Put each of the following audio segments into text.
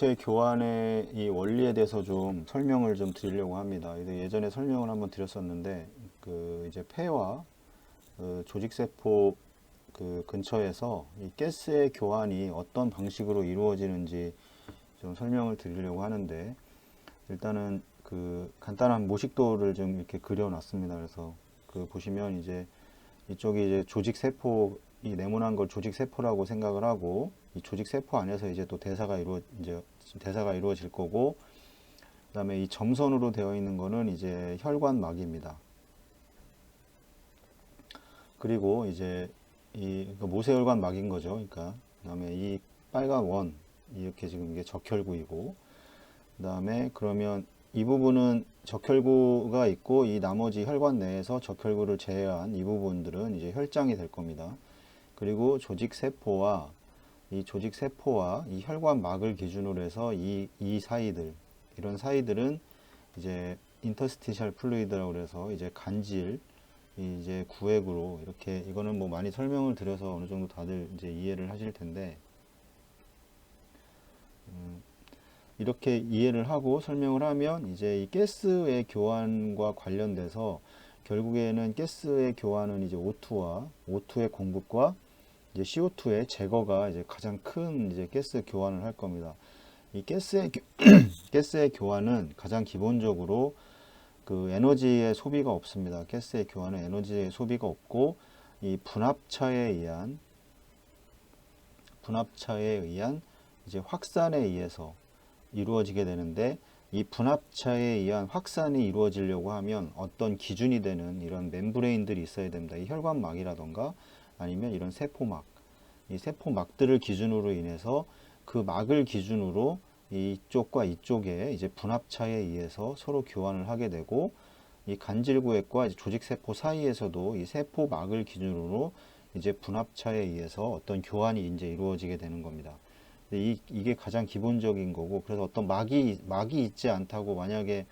고체 교환의 이 원리에 대해서 좀 설명을 좀 드리려고 합니다. 예전에 설명을 한번 드렸었는데 그 이제 폐와 그 조직세포 그 근처에서 이 가스의 교환이 어떤 방식으로 이루어지는지 좀 설명을 드리려고 하는데 일단은 그 간단한 모식도를 좀 이렇게 그려놨습니다. 그래서 그 보시면 이제 이쪽이 이제 조직 세포 이 네모난 걸 조직 세포라고 생각을 하고 이 조직 세포 안에서 이제 또 대사가 이루어 이제 대사가 이루어질 거고 그다음에 이 점선으로 되어 있는 거는 이제 혈관막입니다. 그리고 이제 이 그러니까 모세혈관 막인 거죠. 그러니까 그다음에 이 빨간 원 이렇게 지금 이게 적혈구이고 그다음에 그러면 이 부분은 적혈구가 있고 이 나머지 혈관 내에서 적혈구를 제외한 이 부분들은 이제 혈장이 될 겁니다. 그리고 조직 세포와 이 조직 세포와 이 혈관막을 기준으로 해서 이, 이 사이들 이런 사이들은 이제 인터스티셜 플루이드라고 그래서 이제 간질 이 이제 구획으로 이렇게 이거는 뭐 많이 설명을 드려서 어느 정도 다들 이제 이해를 하실 텐데 음, 이렇게 이해를 하고 설명을 하면 이제 이 가스의 교환과 관련돼서 결국에는 가스의 교환은 이제 O2와 O2의 공급과 이제 CO2의 제거가 이제 가장 큰 이제 가스 교환을 할 겁니다. 이 가스의 교- 가스의 교환은 가장 기본적으로 그 에너지의 소비가 없습니다. 가스의 교환은 에너지의 소비가 없고 이 분압차에 의한 분압차에 의한 이제 확산에 의해서 이루어지게 되는데 이 분압차에 의한 확산이 이루어지려고 하면 어떤 기준이 되는 이런 멤브레인들이 있어야 됩니다. 이 혈관막이라던가 아니면 이런 세포막, 이 세포 막들을 기준으로 인해서 그 막을 기준으로 이쪽과 이쪽에 이제 분압차에 의해서 서로 교환을 하게 되고 이 간질구획과 이제 조직세포 사이에서도 이 세포 막을 기준으로 이제 분압차에 의해서 어떤 교환이 이제 이루어지게 되는 겁니다. 이, 이게 가장 기본적인 거고 그래서 어떤 막이 막이 있지 않다고 만약에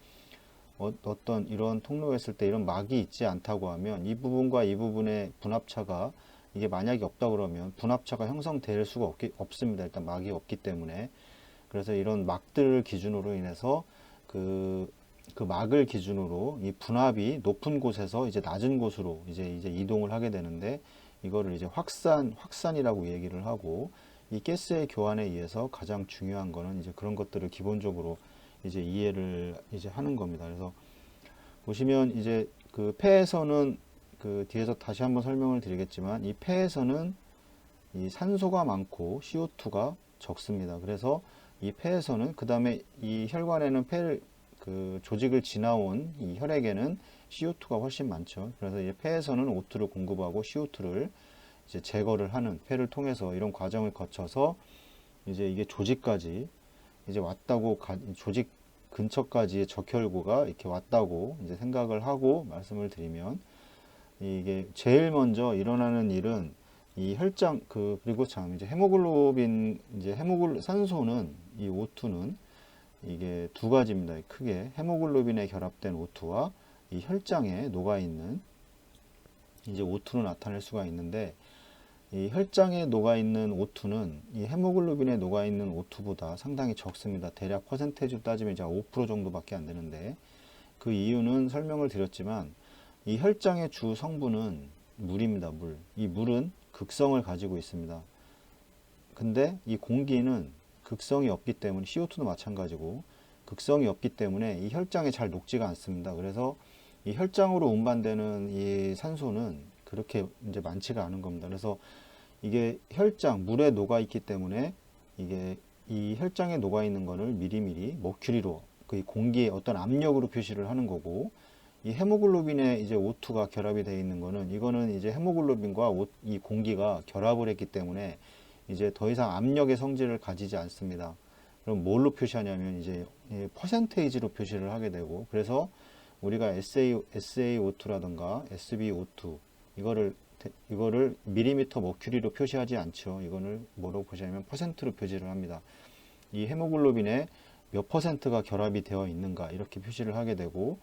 어, 어떤 이런 통로에 있을 때 이런 막이 있지 않다고 하면 이 부분과 이 부분의 분압차가 이게 만약에 없다 그러면 분압차가 형성될 수가 없기, 없습니다. 일단 막이 없기 때문에 그래서 이런 막들을 기준으로 인해서 그, 그 막을 기준으로 이 분압이 높은 곳에서 이제 낮은 곳으로 이제 이제 이동을 하게 되는데 이거를 이제 확산 확산이라고 얘기를 하고 이 가스의 교환에 의해서 가장 중요한 거는 이제 그런 것들을 기본적으로 이제 이해를 이제 하는 겁니다. 그래서 보시면 이제 그 폐에서는 그 뒤에서 다시 한번 설명을 드리겠지만 이 폐에서는 이 산소가 많고 CO2가 적습니다. 그래서 이 폐에서는 그 다음에 이 혈관에는 폐를 그 조직을 지나온 이 혈액에는 CO2가 훨씬 많죠. 그래서 이 폐에서는 O2를 공급하고 CO2를 이제 제거를 하는 폐를 통해서 이런 과정을 거쳐서 이제 이게 조직까지 이제 왔다고 가- 조직 근처까지의 적혈구가 이렇게 왔다고 이제 생각을 하고 말씀을 드리면 이게 제일 먼저 일어나는 일은 이 혈장 그 그리고 참 이제 헤모글로빈 이제 헤모글 산소는 이 O2는 이게 두 가지입니다. 크게 헤모글로빈에 결합된 O2와 이 혈장에 녹아 있는 이제 O2로 나타낼 수가 있는데 이 혈장에 녹아 있는 O2는 이 헤모글로빈에 녹아 있는 O2보다 상당히 적습니다. 대략 퍼센테이지로 따지면 이제 5% 정도밖에 안 되는데 그 이유는 설명을 드렸지만 이 혈장의 주 성분은 물입니다. 물. 이 물은 극성을 가지고 있습니다. 근데 이 공기는 극성이 없기 때문에 CO2도 마찬가지고 극성이 없기 때문에 이 혈장에 잘 녹지가 않습니다. 그래서 이 혈장으로 운반되는 이 산소는 그렇게 이제 많지가 않은 겁니다. 그래서 이게 혈장, 물에 녹아 있기 때문에 이게 이 혈장에 녹아 있는 거를 미리미리 머큐리로 그 공기의 어떤 압력으로 표시를 하는 거고 이 헤모글로빈에 이제 O2가 결합이 되어 있는 거는 이거는 이제 헤모글로빈과 오- 이 공기가 결합을 했기 때문에 이제 더 이상 압력의 성질을 가지지 않습니다. 그럼 뭘로 표시하냐면 이제 이 퍼센테이지로 표시를 하게 되고 그래서 우리가 SA, SaO2라든가 SbO2 이거를 대- 이거를 밀리미터 머큐리로 표시하지 않죠. 이거를 뭐라고 표시하냐면 퍼센트로 표시를 합니다. 이 헤모글로빈에 몇 퍼센트가 결합이 되어 있는가 이렇게 표시를 하게 되고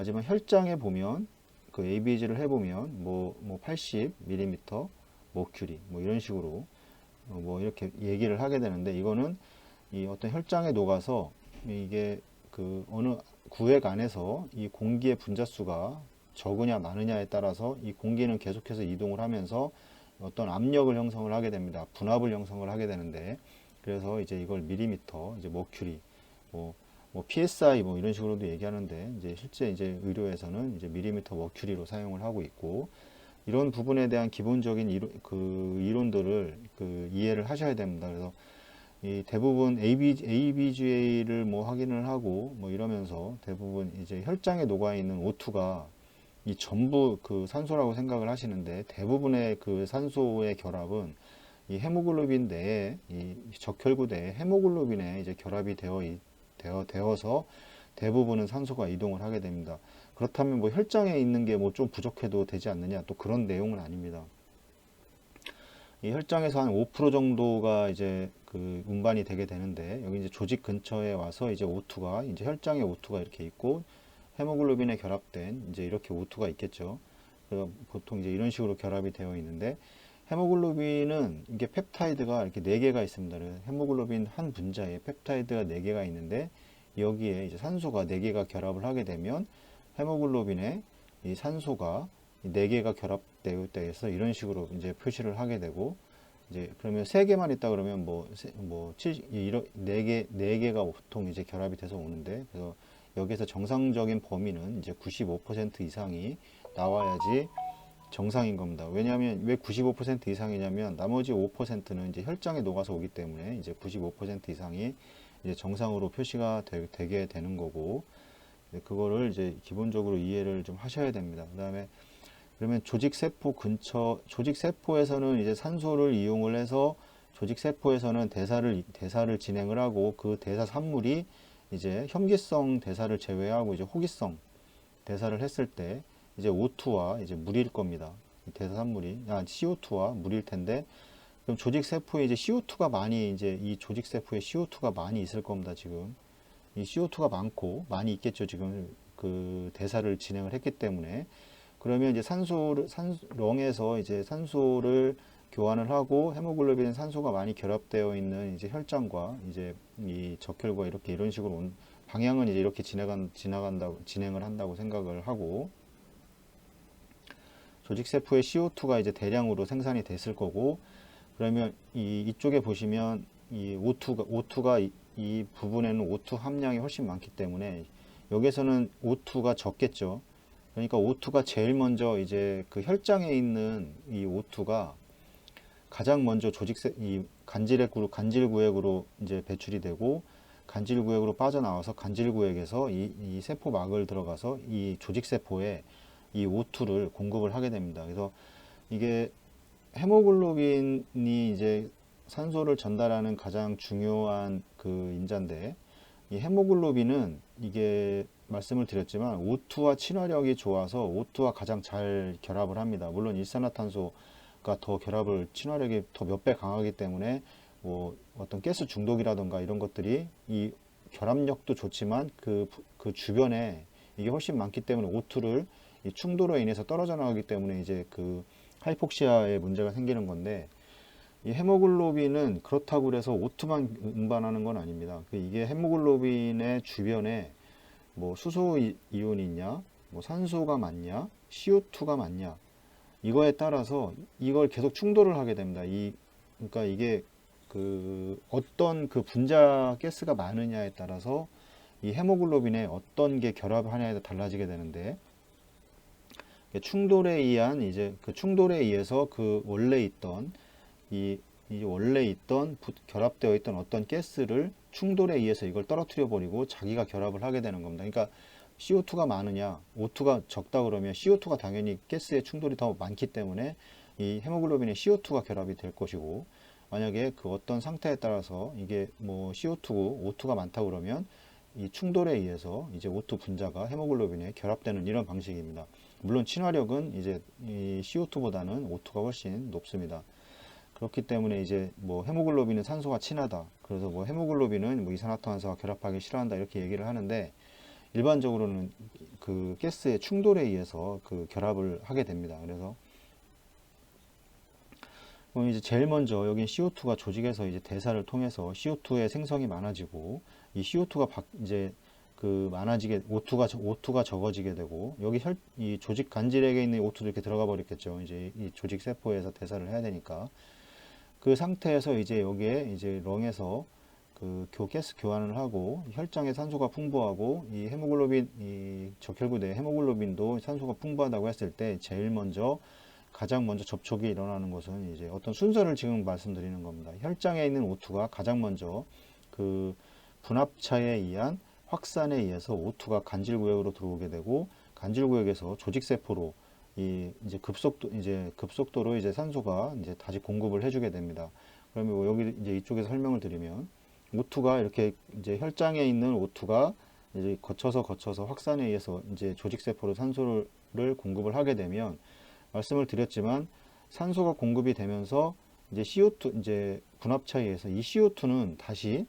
하지만 혈장에 보면 그 ABG를 해보면 뭐, 뭐 80mm 머큐리 뭐 이런 식으로 어, 뭐 이렇게 얘기를 하게 되는데 이거는 이 어떤 혈장에 녹아서 이게 그 어느 구획 안에서 이 공기의 분자수가 적으냐 많으냐에 따라서 이 공기는 계속해서 이동을 하면서 어떤 압력을 형성을 하게 됩니다. 분압을 형성을 하게 되는데 그래서 이제 이걸 밀리미터, 이제 머큐리, 뭐, 뭐 PSI 뭐 이런 식으로도 얘기하는데 이제 실제 이제 의료에서는 이제 밀리미터 머큐리로 사용을 하고 있고 이런 부분에 대한 기본적인 이론, 그 이론들을 그 이해를 하셔야 됩니다. 그래서 이 대부분 AB, ABGA를 뭐 확인을 하고 뭐 이러면서 대부분 이제 혈장에 녹아 있는 O2가 이 전부 그 산소라고 생각을 하시는데 대부분의 그 산소의 결합은 이 헤모글로빈 내에 이 적혈구 내에 헤모글로빈에 이제 결합이 되어 이- 되어 되어서 대부분은 산소가 이동을 하게 됩니다. 그렇다면 뭐 혈장에 있는 게 뭐 좀 부족해도 되지 않느냐 또 그런 내용은 아닙니다. 이 혈장에서 한 5% 정도가 이제 그 운반이 되게 되는데 여기 이제 조직 근처에 와서 이제 O2가 이제 혈장에 O2가 이렇게 있고 헤모글로빈에 결합된 이제 이렇게 O2가 있겠죠. 보통 이제 이런 식으로 결합이 되어 있는데 헤모글로빈은 이게 펩타이드가 이렇게 네 개가 있습니다. 헤모글로빈 한 분자에 펩타이드가 네 개가 있는데 여기에 이제 산소가 네 개가 결합을 하게 되면 헤모글로빈에 이 산소가 이네 개가 결합되어 있어 이런 식으로 이제 표시를 하게 되고 이제 그러면 세 개만 있다 그러면 뭐뭐 이런 네개 네 개가 보통 이제 결합이 돼서 오는데 그래서 여기서 정상적인 범위는 이제 95% 이상이 나와야지 정상인 겁니다. 왜냐하면 왜 95% 이상이냐면 나머지 5%는 이제 혈장에 녹아서 오기 때문에 이제 95% 이상이 이제 정상으로 표시가 되, 게 되는 거고 그거를 이제 기본적으로 이해를 좀 하셔야 됩니다. 그다음에 그러면 조직 세포 근처 조직 세포에서는 이제 산소를 이용을 해서 조직 세포에서는 대사를 대사를 진행을 하고 그 대사 산물이 이제 혐기성 대사를 제외하고 이제 호기성 대사를 했을 때 이제 O2와 이제 물일 겁니다. 이 대사 산물이 아 CO2와 물일 텐데 그럼 조직 세포에 이제 CO2가 많이 이제 이 조직 세포에 CO2가 많이 있을 겁니다. 지금 이 CO2가 많고 많이 있겠죠. 지금 그 대사를 진행을 했기 때문에 그러면 이제 산소를 산 렁에서 이제 산소를 교환을 하고 헤모글로빈은 산소가 많이 결합되어 있는 이제 혈장과 이제 이 적혈과 이렇게 이런 식으로 온 방향은 이제 이렇게 지나간 지나간다 진행을 한다고 생각을 하고 조직 세포의 CO2가 이제 대량으로 생산이 됐을 거고 그러면 이 이쪽에 보시면 이 O2가 O2가 이, 이 부분에는 O2 함량이 훨씬 많기 때문에 여기서는 O2가 적겠죠. 그러니까 O2가 제일 먼저 이제 그 혈장에 있는 이 O2가 가장 먼저 조직세 이 간질액으로 간질구획으로 이제 배출이 되고 간질구획으로 빠져나와서 간질구획에서 이, 이 세포막을 들어가서 이 조직세포에 이 O2를 공급을 하게 됩니다. 그래서 이게 헤모글로빈이 이제 산소를 전달하는 가장 중요한 그 인자인데 이 헤모글로빈은 이게 말씀을 드렸지만 O2와 친화력이 좋아서 O2와 가장 잘 결합을 합니다. 물론 일산화탄소가 더 결합을 친화력이 더 몇 배 강하기 때문에 뭐 어떤 가스 중독이라던가 이런 것들이 이 결합력도 좋지만 그, 그 주변에 이게 훨씬 많기 때문에 O2를 이 충돌로 인해서 떨어져 나가기 때문에 이제 그 하이폭시아의 문제가 생기는 건데 이 헤모글로빈은 그렇다고 그래서 O2만 운반하는 건 아닙니다. 그 이게 헤모글로빈의 주변에 뭐 수소 이- 이온이 있냐, 뭐 산소가 많냐, CO2가 많냐 이거에 따라서 이걸 계속 충돌을 하게 됩니다. 이 그러니까 이게 그 어떤 그 분자 가스가 많으냐에 따라서 이 헤모글로빈에 어떤 게 결합하냐에 따라 달라지게 되는데 충돌에 의한 이제 그 충돌에 의해서 그 원래 있던 이, 이 원래 있던 부- 결합되어 있던 어떤 가스를 충돌에 의해서 이걸 떨어뜨려 버리고 자기가 결합을 하게 되는 겁니다. 그러니까 CO2가 많으냐, O2가 적다 그러면 CO2가 당연히 가스의 충돌이 더 많기 때문에 이 헤모글로빈에 CO2가 결합이 될 것이고 만약에 그 어떤 상태에 따라서 이게 뭐 CO2고 O2가 많다 그러면 이 충돌에 의해서 이제 O2 분자가 헤모글로빈에 결합되는 이런 방식입니다. 물론 친화력은 이제 이 CO2보다는 O2가 훨씬 높습니다. 그렇기 때문에 이제 뭐 헤모글로빈은 산소가 친하다. 그래서 뭐 헤모글로빈은 뭐 이산화탄소와 결합하기 싫어한다 이렇게 얘기를 하는데 일반적으로는 그 가스의 충돌에 의해서 그 결합을 하게 됩니다. 그래서 그럼 이제 제일 먼저 여기 CO2가 조직에서 이제 대사를 통해서 CO2의 생성이 많아지고 이 CO2가 박, 이제 그 많아지게 O2가 O2가 적어지게 되고 여기 혈, 이 조직 간질액에 있는 O2도 이렇게 들어가 버렸겠죠. 이제 이 조직 세포에서 대사를 해야 되니까 그 상태에서 이제 여기에 이제 렁에서 그 교, 가스 교환을 하고 혈장에 산소가 풍부하고 이 헤모글로빈 이 적혈구 내 헤모글로빈도 산소가 풍부하다고 했을 때 제일 먼저 가장 먼저 접촉이 일어나는 것은 이제 어떤 순서를 지금 말씀드리는 겁니다. 혈장에 있는 O2가 가장 먼저 그 분합차에 의한 확산에 의해서 O2가 간질 구역으로 들어오게 되고 간질 구역에서 조직 세포로 이 이제 급속도 이제 급속도로 이제 산소가 이제 다시 공급을 해주게 됩니다. 그러면 뭐 여기 이제 이쪽에서 설명을 드리면 O2가 이렇게 이제 혈장에 있는 O2가 이제 거쳐서 거쳐서 확산에 의해서 이제 조직 세포로 산소를 공급을 하게 되면 말씀을 드렸지만 산소가 공급이 되면서 이제 CO2 이제 분합차에 의해서 이 CO2는 다시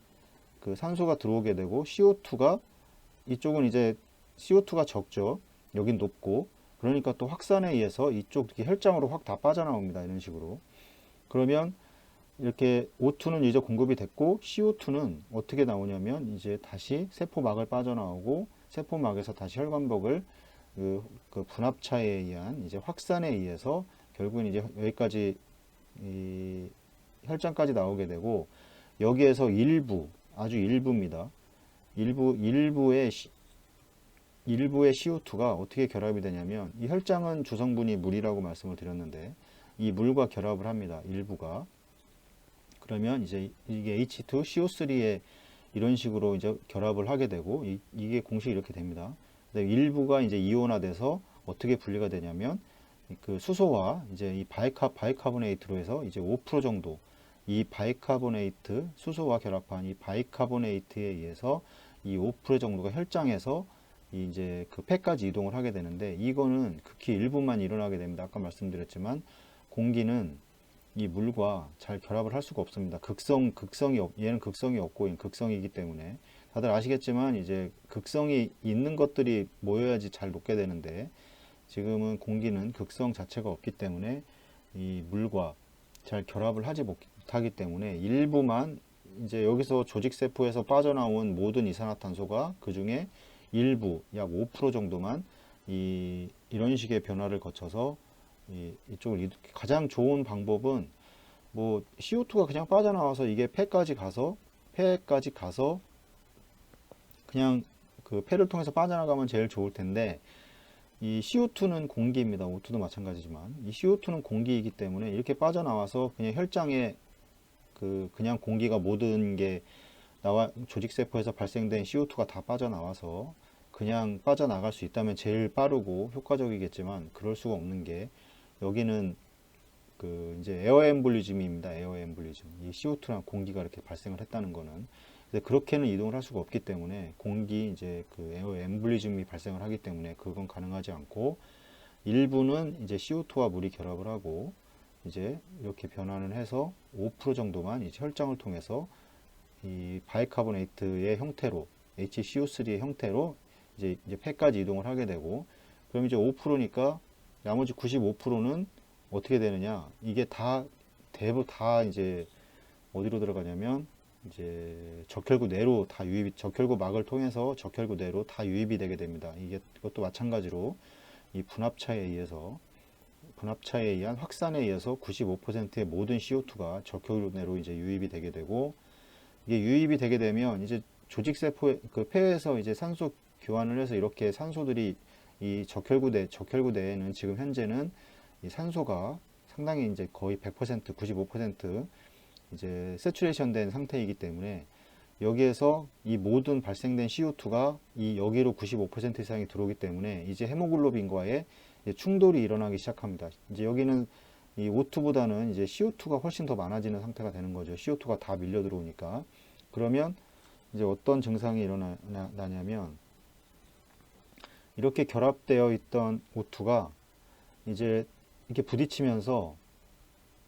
그 산소가 들어오게 되고 CO2가 이쪽은 이제 CO2가 적죠. 여긴 높고 그러니까 또 확산에 의해서 이쪽 이렇게 혈장으로 확 다 빠져나옵니다. 이런 식으로. 그러면 이렇게 O2는 이제 공급이 됐고 CO2는 어떻게 나오냐면 이제 다시 세포막을 빠져나오고 세포막에서 다시 혈관벽을 그, 그 분합차에 의한 이제 확산에 의해서 결국은 이제 여기까지 이 혈장까지 나오게 되고 여기에서 일부 아주 일부입니다. 일부 일부의 시- 일부의 CO2가 어떻게 결합이 되냐면 이 혈장은 주성분이 물이라고 말씀을 드렸는데 이 물과 결합을 합니다. 일부가 그러면 이제 이게 H2CO3에 이런 식으로 이제 결합을 하게 되고 이, 이게 공식이 이렇게 됩니다. 일부가 이제 이온화돼서 어떻게 분리가 되냐면 그 수소와 이제 이 바이카 바이카보네이트로 해서 이제 5% 정도 이 바이카보네이트 수소와 결합한 이 바이카보네이트에 의해서 이 5% 정도가 혈장에서 이 이제 그 폐까지 이동을 하게 되는데 이거는 극히 일부만 일어나게 됩니다. 아까 말씀드렸지만 공기는 이 물과 잘 결합을 할 수가 없습니다. 극성 극성이 없, 얘는 극성이 없고 극성이기 때문에 다들 아시겠지만 이제 극성이 있는 것들이 모여야지 잘 녹게 되는데 지금은 공기는 극성 자체가 없기 때문에 이 물과 잘 결합을 하지 못 하기 때문에 일부만 이제 여기서 조직 세포에서 빠져나온 모든 이산화탄소가 그 중에 일부 약 5% 정도만 이 이런 식의 변화를 거쳐서 이, 이쪽을 가장 좋은 방법은 뭐 CO2가 그냥 빠져나와서 이게 폐까지 가서 폐까지 가서 그냥 그 폐를 통해서 빠져나가면 제일 좋을 텐데 이 CO2는 공기입니다. O2도 마찬가지지만 이 CO2는 공기이기 때문에 이렇게 빠져나와서 그냥 혈장에 그 그냥 공기가 모든 게 나와 조직 세포에서 발생된 CO2가 다 빠져나와서 그냥 빠져나갈 수 있다면 제일 빠르고 효과적이겠지만 그럴 수가 없는 게 여기는 그 이제 에어 엠블리즘입니다. 에어 엠블리즘. 이 CO2랑 공기가 이렇게 발생을 했다는 거는 근데 그렇게는 이동을 할 수가 없기 때문에 공기 이제 그 에어 엠블리즘이 발생을 하기 때문에 그건 가능하지 않고 일부는 이제 CO2와 물이 결합을 하고 이제 이렇게 변환을 해서 5% 정도만 이제 혈장을 통해서 이 바이카보네이트의 형태로 HCO3의 형태로 이제 이제 폐까지 이동을 하게 되고 그럼 이제 5%니까 나머지 95%는 어떻게 되느냐? 이게 다 대부 다 이제 어디로 들어가냐면 이제 적혈구 내로 다 유입이 적혈구 막을 통해서 적혈구 내로 다 유입이 되게 됩니다. 이게 이것도 마찬가지로 이 분합차에 의해서 분합차에 의한 확산에 의해서 95%의 모든 CO2가 적혈구 내로 이제 유입이 되게 되고 이게 유입이 되게 되면 이제 조직 세포 그 폐에서 이제 산소 교환을 해서 이렇게 산소들이 이 적혈구대 적혈구대에는 지금 현재는 이 산소가 상당히 이제 거의 100% 95% 이제 세츄레이션 된 상태이기 때문에 여기에서 이 모든 발생된 CO2가 이 여기로 95% 이상이 들어오기 때문에 이제 헤모글로빈과의 충돌이 일어나기 시작합니다. 이제 여기는 이 O2보다는 이제 CO2가 훨씬 더 많아지는 상태가 되는 거죠. CO2가 다 밀려 들어오니까. 그러면 이제 어떤 증상이 일어나냐면 이렇게 결합되어 있던 O2가 이제 이렇게 부딪히면서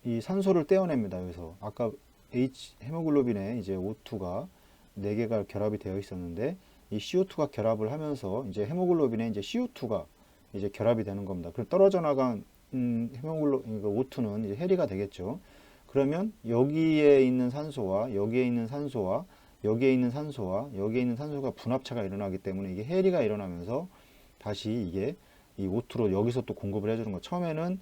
이 산소를 떼어냅니다. 여기서 아까 H 헤모글로빈에 이제 O2가 네 개가 결합이 되어 있었는데 이 CO2가 결합을 하면서 이제 헤모글로빈에 이제 CO2가 이제 결합이 되는 겁니다. 그럼 떨어져 나간 음, 헤모글로 그러니까 O2는 이제 해리가 되겠죠. 그러면 여기에 있는 산소와 여기에 있는 산소와 여기에 있는 산소와 여기에 있는 산소가 분합차가 일어나기 때문에 이게 해리가 일어나면서 다시 이게 이 O2로 여기서 또 공급을 해주는 거. 처음에는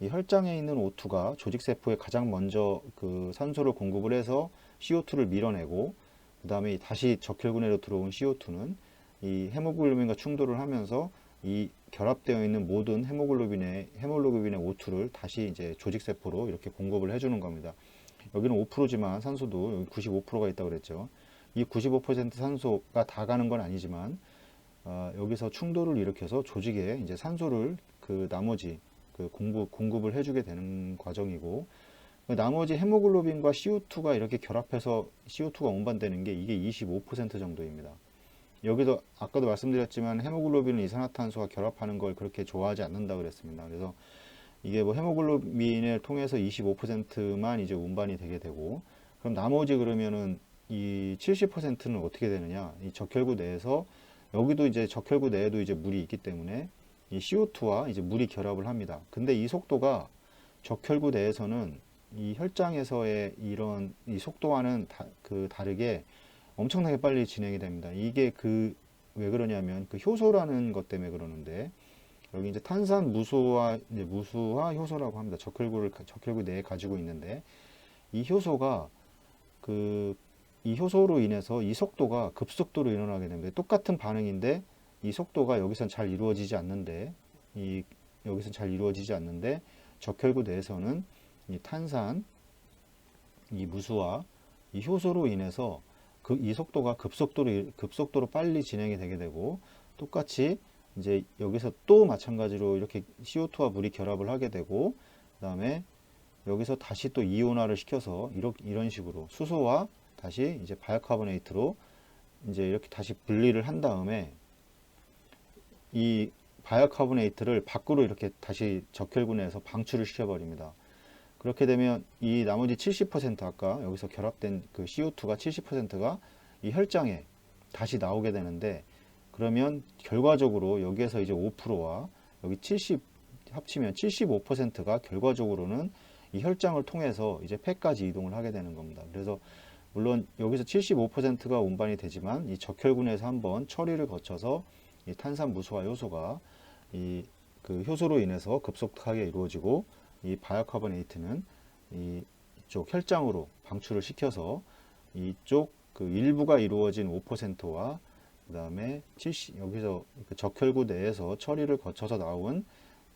이 혈장에 있는 O2가 조직세포에 가장 먼저 그 산소를 공급을 해서 CO2를 밀어내고 그 다음에 다시 적혈구내로 들어온 CO2는 이 헤모글로빈과 충돌을 하면서 이 결합되어 있는 모든 헤모글로빈의 헤모글로빈의 O2를 다시 이제 조직 세포로 이렇게 공급을 해주는 겁니다. 여기는 5%지만 산소도 여기 95%가 있다고 그랬죠. 이 95% 산소가 다 가는 건 아니지만 어, 여기서 충돌을 일으켜서 조직에 이제 산소를 그 나머지 그 공급 공급을 해주게 되는 과정이고 그 나머지 헤모글로빈과 CO2가 이렇게 결합해서 CO2가 운반되는 게 이게 25% 정도입니다. 여기도 아까도 말씀드렸지만 헤모글로빈은 이산화탄소가 결합하는 걸 그렇게 좋아하지 않는다 그랬습니다. 그래서 이게 뭐 헤모글로빈을 통해서 25%만 이제 운반이 되게 되고 그럼 나머지 그러면은 이 70%는 어떻게 되느냐? 이 적혈구 내에서 여기도 이제 적혈구 내에도 이제 물이 있기 때문에 이 CO2와 이제 물이 결합을 합니다. 근데 이 속도가 적혈구 내에서는 이 혈장에서의 이런 이 속도와는 다, 그 다르게 엄청나게 빨리 진행이 됩니다. 이게 그 왜 그러냐면 그 효소라는 것 때문에 그러는데 여기 이제 탄산 무소와 이제 무수화 효소라고 합니다. 적혈구를 적혈구 내에 가지고 있는데 이 효소가 그 이 효소로 인해서 이 속도가 급속도로 일어나게 됩니다. 똑같은 반응인데 이 속도가 여기선 잘 이루어지지 않는데 이 여기선 잘 이루어지지 않는데 적혈구 내에서는 이 탄산 이 무수화 이 효소로 인해서 그 이 속도가 급속도로 급속도로 빨리 진행이 되게 되고 똑같이 이제 여기서 또 마찬가지로 이렇게 CO2와 물이 결합을 하게 되고 그 다음에 여기서 다시 또 이온화를 시켜서 이렇게 이런 식으로 수소와 다시 이제 바이오카보네이트로 이제 이렇게 다시 분리를 한 다음에 이 바이오카보네이트를 밖으로 이렇게 다시 적혈군에서 방출을 시켜버립니다. 그렇게 되면 이 나머지 70% 아까 여기서 결합된 그 CO2가 70%가 이 혈장에 다시 나오게 되는데 그러면 결과적으로 여기에서 이제 5%와 여기 70 합치면 75%가 결과적으로는 이 혈장을 통해서 이제 폐까지 이동을 하게 되는 겁니다. 그래서 물론 여기서 75%가 운반이 되지만 이 적혈군에서 한번 처리를 거쳐서 이 탄산 무수화 효소가 이 그 효소로 인해서 급속하게 이루어지고 이 바이오카보네이트는 이 이쪽 혈장으로 방출을 시켜서 이쪽 그 일부가 이루어진 5%와 그 다음에 70 여기서 그 적혈구 내에서 처리를 거쳐서 나온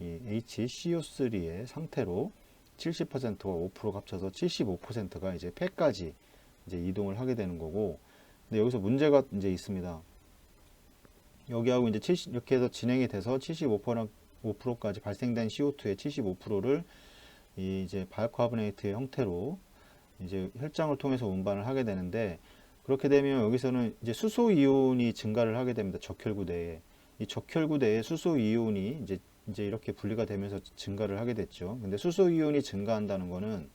이 HCO3의 상태로 70%와 5%가 합쳐서 75%가 이제 폐까지 이제 이동을 하게 되는 거고 근데 여기서 문제가 이제 있습니다. 여기하고 이제 70 이렇게 해서 진행이 돼서 75% 5%까지 발생된 CO2의 75%를 이 이제 바이오카보네이트의 형태로 이제 혈장을 통해서 운반을 하게 되는데 그렇게 되면 여기서는 이제 수소 이온이 증가를 하게 됩니다. 적혈구 내에 이 적혈구 내에 수소 이온이 이제 이제 이렇게 분리가 되면서 증가를 하게 됐죠. 근데 수소 이온이 증가한다는 거는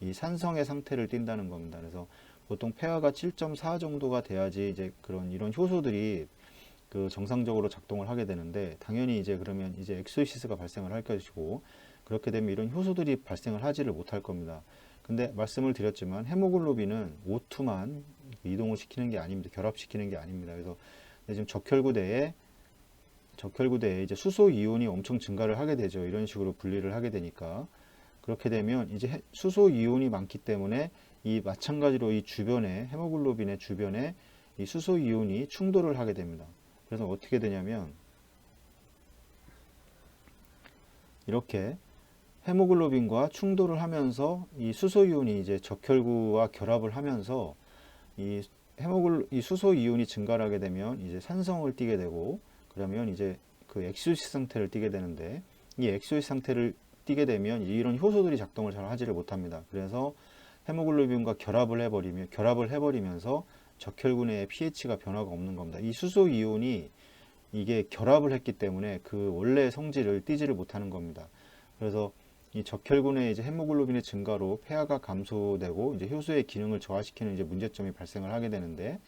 이 산성의 상태를 띈다는 겁니다. 그래서 보통 폐하가 7.4 정도가 돼야지 이제 그런 이런 효소들이 그 정상적으로 작동을 하게 되는데 당연히 이제 그러면 이제 엑소시스가 발생을 할 것이고 그렇게 되면 이런 효소들이 발생을 하지를 못할 겁니다. 근데 말씀을 드렸지만 헤모글로빈은 O2만 이동을 시키는 게 아닙니다. 결합시키는 게 아닙니다. 그래서 지금 적혈구대에 적혈구대에 이제 수소 이온이 엄청 증가를 하게 되죠. 이런 식으로 분리를 하게 되니까 그렇게 되면 이제 수소 이온이 많기 때문에 이 마찬가지로 이 주변에 헤모글로빈의 주변에 이 수소 이온이 충돌을 하게 됩니다. 그래서 어떻게 되냐면 이렇게 헤모글로빈과 충돌을 하면서 이 수소 이온이 이제 적혈구와 결합을 하면서 이 헤모글 이 수소 이온이 증가를 하게 되면 이제 산성을 띠게 되고 그러면 이제 그 엑소시 상태를 띠게 되는데 이 엑소시 상태를 띠게 되면 이런 효소들이 작동을 잘 하지를 못합니다. 그래서 헤모글로빈과 결합을 해버리면 결합을 해버리면서 적혈구 내의 pH가 변화가 없는 겁니다. 이 수소 이온이 이게 결합을 했기 때문에 그 원래 성질을 띠지를 못하는 겁니다. 그래서 이 적혈구 내의 이제 헤모글로빈의 증가로 폐하가 감소되고 이제 효소의 기능을 저하시키는 이제 문제점이 발생을 하게 되는데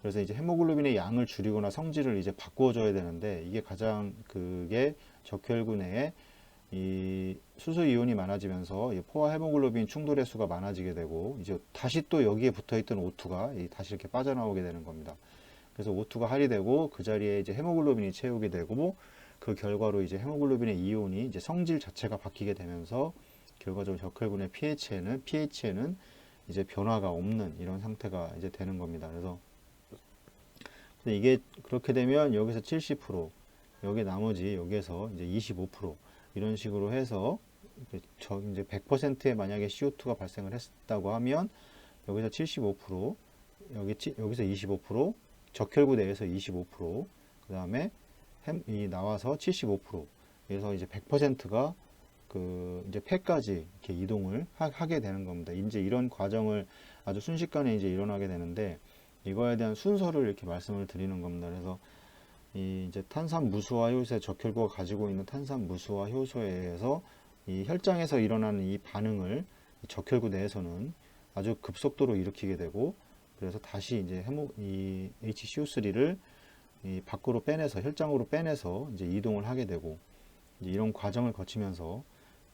그래서 이제 헤모글로빈의 양을 줄이거나 성질을 이제 바꾸어줘야 되는데 이게 가장 그게 적혈구 내에 이 수소 이온이 많아지면서 이 포화 헤모글로빈 충돌의 수가 많아지게 되고 이제 다시 또 여기에 붙어 있던 O2가 이 다시 이렇게 빠져나오게 되는 겁니다. 그래서 O2가 할이 되고 그 자리에 이제 헤모글로빈이 채우게 되고 그 결과로 이제 헤모글로빈의 이온이 이제 성질 자체가 바뀌게 되면서 결과적으로 적혈군의 pH에는 pH에는 이제 변화가 없는 이런 상태가 이제 되는 겁니다. 그래서 이게 그렇게 되면 여기서 70% 여기 나머지 여기에서 이제 25% 이런 식으로 해서 저 이제 100%의 만약에 CO2가 발생을 했다고 하면 여기서 75% 여기 치- 여기서 25% 적혈구 내에서 25% 그다음에 햄, 이 나와서 75% 그래서 이제 100%가 그 이제 폐까지 이렇게 이동을 하, 게 되는 겁니다. 이제 이런 과정을 아주 순식간에 이제 일어나게 되는데 이거에 대한 순서를 이렇게 말씀을 드리는 겁니다. 그래서 이 이제 탄산 무수화 효소의 적혈구가 가지고 있는 탄산 무수화 효소에 의해서 이 혈장에서 일어나는 이 반응을 이 적혈구 내에서는 아주 급속도로 일으키게 되고 그래서 다시 이제 헤모 이 HCO3를 이 밖으로 빼내서 혈장으로 빼내서 이제 이동을 하게 되고 이제 이런 과정을 거치면서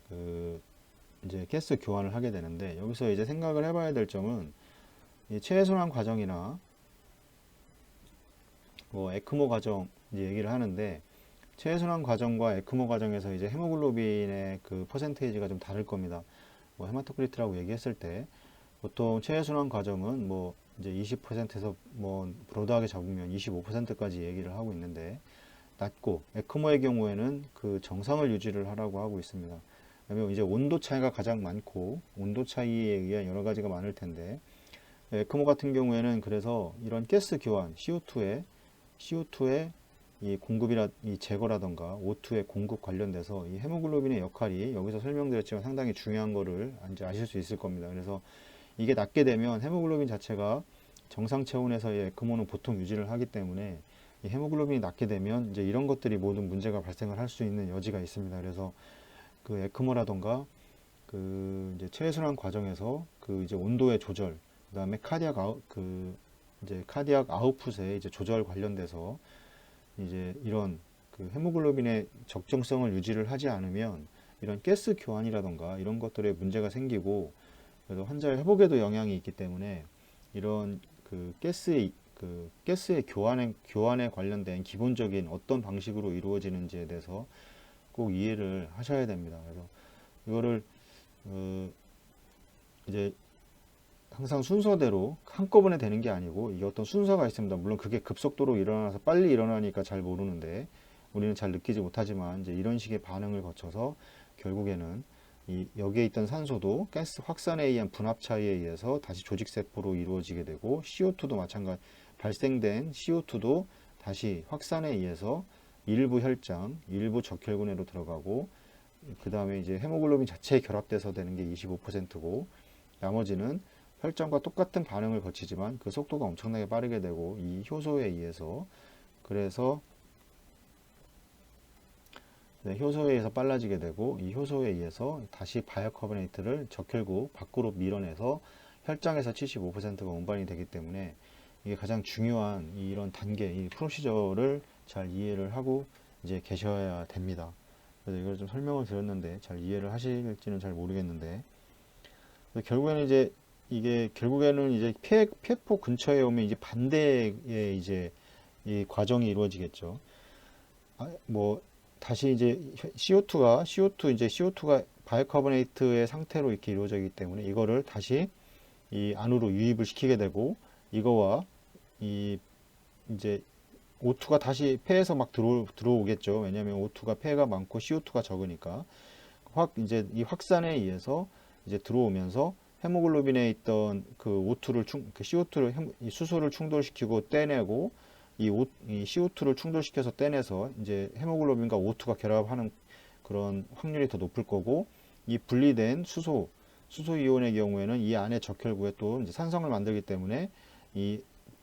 그 이제 가스 교환을 하게 되는데 여기서 이제 생각을 해봐야 될 점은 이 체외순환 과정이나 뭐 에크모 과정 이제 얘기를 하는데 체외순환 과정과 에크모 과정에서 이제 헤모글로빈의 그 퍼센테이지가 좀 다를 겁니다. 뭐 헤마토크리트라고 얘기했을 때 보통 체외순환 과정은 뭐 이제 20%에서 뭐 브로드하게 잡으면 25%까지 얘기를 하고 있는데 낮고 에크모의 경우에는 그 정상을 유지를 하라고 하고 있습니다. 왜냐면 이제 온도 차이가 가장 많고 온도 차이에 의한 여러 가지가 많을 텐데 에크모 같은 경우에는 그래서 이런 가스 교환 CO2의 CO2의 이 공급이라 이 제거라던가 O2의 공급 관련돼서 이 헤모글로빈의 역할이 여기서 설명드렸지만 상당히 중요한 거를 이제 아실 수 있을 겁니다. 그래서 이게 낮게 되면 헤모글로빈 자체가 정상 체온에서의 에크모는 보통 유지를 하기 때문에 이 헤모글로빈이 낮게 되면 이제 이런 것들이 모든 문제가 발생을 할 수 있는 여지가 있습니다. 그래서 그 에크모라던가 그 이제 체외순환 과정에서 그 이제 온도의 조절, 그다음에 카디악 아웃 그 이제 카디악 아웃풋의 이제 조절 관련돼서 이제 이런 그 헤모글로빈의 적정성을 유지를 하지 않으면 이런 가스 교환이라던가 이런 것들에 문제가 생기고 그래서 환자의 회복에도 영향이 있기 때문에 이런 그 가스의 그 가스의 교환에 교환에 관련된 기본적인 어떤 방식으로 이루어지는지에 대해서 꼭 이해를 하셔야 됩니다. 그래서 이거를 어 이제 항상 순서대로 한꺼번에 되는 게 아니고 이게 어떤 순서가 있습니다. 물론 그게 급속도로 일어나서 빨리 일어나니까 잘 모르는데 우리는 잘 느끼지 못하지만 이제 이런 식의 반응을 거쳐서 결국에는 이 여기에 있던 산소도 가스 확산에 의한 분압 차이에 의해서 다시 조직 세포로 이루어지게 되고 CO2도 마찬가지 발생된 CO2도 다시 확산에 의해서 일부 혈장, 일부 적혈군으로 들어가고 그 다음에 이제 헤모글로빈 자체에 결합돼서 되는 게 25%고 나머지는 혈장과 똑같은 반응을 거치지만 그 속도가 엄청나게 빠르게 되고 이 효소에 의해서 그래서 네, 효소에 의해서 빨라지게 되고 이 효소에 의해서 다시 바이오카보네이트를 적혈구 밖으로 밀어내서 혈장에서 75%가 운반이 되기 때문에 이게 가장 중요한 이런 단계, 이 프로시저를 잘 이해를 하고 이제 계셔야 됩니다. 그래서 이걸 좀 설명을 드렸는데 잘 이해를 하실지는 잘 모르겠는데 결국에는 이제 이게 결국에는 이제 폐, 폐포 근처에 오면 이제 반대의 이제 이 과정이 이루어지겠죠. 아, 뭐 다시 이제 CO2가 CO2 이제 CO2가 바이카보네이트의 상태로 이렇게 이루어지기 때문에 이거를 다시 이 안으로 유입을 시키게 되고 이거와 이 이제 O2가 다시 폐에서 막 들어 들어오겠죠. 왜냐하면 O2가 폐가 많고 CO2가 적으니까 확 이제 이 확산에 의해서 이제 들어오면서 헤모글로빈에 있던 그 O2를 충, 그 CO2를 이 수소를 충돌시키고 떼내고 이, O, 이 CO2를 충돌시켜서 떼내서 이제 헤모글로빈과 O2가 결합하는 그런 확률이 더 높을 거고 이 분리된 수소 수소 이온의 경우에는 이 안에 적혈구에 또 이제 산성을 만들기 때문에 이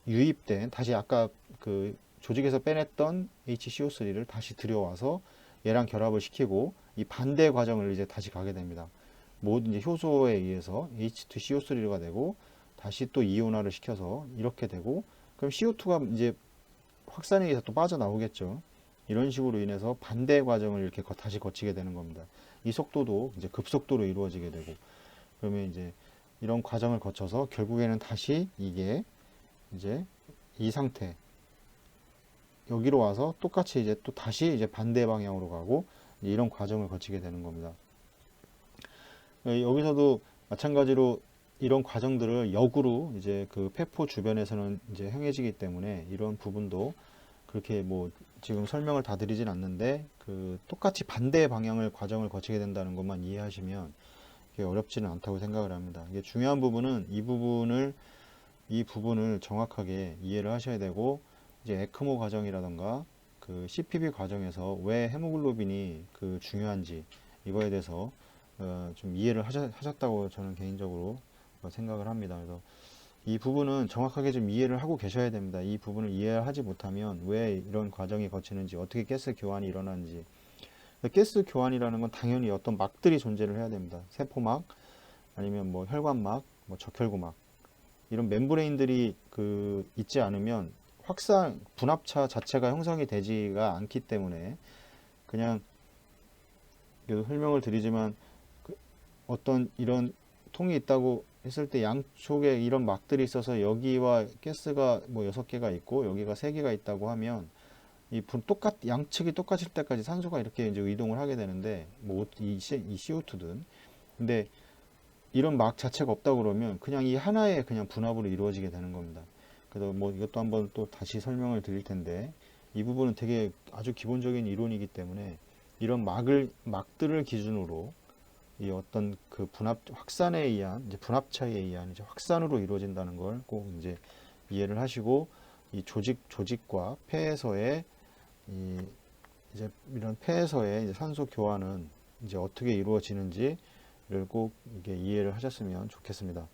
유입된 다시 아까 그 조직에서 빼냈던 HCO3를 다시 들여와서 얘랑 결합을 시키고 이 반대 과정을 이제 다시 가게 됩니다. 모든 이제 효소에 의해서 H2CO3가 되고 다시 또 이온화를 시켜서 이렇게 되고 그럼 CO2가 이제 확산에 의해서 또 빠져나오겠죠. 이런 식으로 인해서 반대 과정을 이렇게 거- 다시 거치게 되는 겁니다. 이 속도도 이제 급속도로 이루어지게 되고 그러면 이제 이런 과정을 거쳐서 결국에는 다시 이게 이제 이 상태 여기로 와서 똑같이 이제 또 다시 이제 반대 방향으로 가고 이런 과정을 거치게 되는 겁니다. 예, 여기서도 마찬가지로 이런 과정들을 역으로 이제 그 폐포 주변에서는 이제 행해지기 때문에 이런 부분도 그렇게 뭐 지금 설명을 다 드리진 않는데 그 똑같이 반대 방향을 과정을 거치게 된다는 것만 이해하시면 어렵지는 않다고 생각을 합니다. 이게 중요한 부분은 이 부분을 이 부분을 정확하게 이해를 하셔야 되고 이제 에크모 과정이라던가 그 CPB 과정에서 왜 헤모글로빈이 그 중요한지 이거에 대해서 어, 좀 이해를 하셨, 하셨 다고 저는 개인적으로 어, 생각을 합니다. 그래서 이 부분은 정확하게 좀 이해를 하고 계셔야 됩니다. 이 부분을 이해하지 못하면 왜 이런 과정이 거치는지 어떻게 가스 교환이 일어나는지 가스 교환이라는 건 당연히 어떤 막들이 존재를 해야 됩니다. 세포막 아니면 뭐 혈관막, 뭐 적혈구막 이런 멤브레인들이 그 있지 않으면 확산 분압차 자체가 형성이 되지가 않기 때문에 그냥 설명을 드리지만 그 어떤 이런 통이 있다고 했을 때 양쪽에 이런 막들이 있어서 여기와 가스가 뭐 여섯 개가 있고 여기가 세 개가 있다고 하면 이분 똑같 양측이 똑같을 때까지 산소가 이렇게 이제 이동을 하게 되는데 뭐이 이 CO2든 근데 이런 막 자체가 없다 그러면 그냥 이 하나의 그냥 분압으로 이루어지게 되는 겁니다. 그래서 뭐 이것도 한번 또 다시 설명을 드릴 텐데 이 부분은 되게 아주 기본적인 이론이기 때문에 이런 막을 막들을 기준으로 이 어떤 그 분압 확산에 의한 이제 분압차에 의한 이제 확산으로 이루어진다는 걸 꼭 이제 이해를 하시고 이 조직 조직과 폐에서의 이 이제 이런 폐에서의 이제 산소 교환은 이제 어떻게 이루어지는지를 꼭 이게 이해를 하셨으면 좋겠습니다.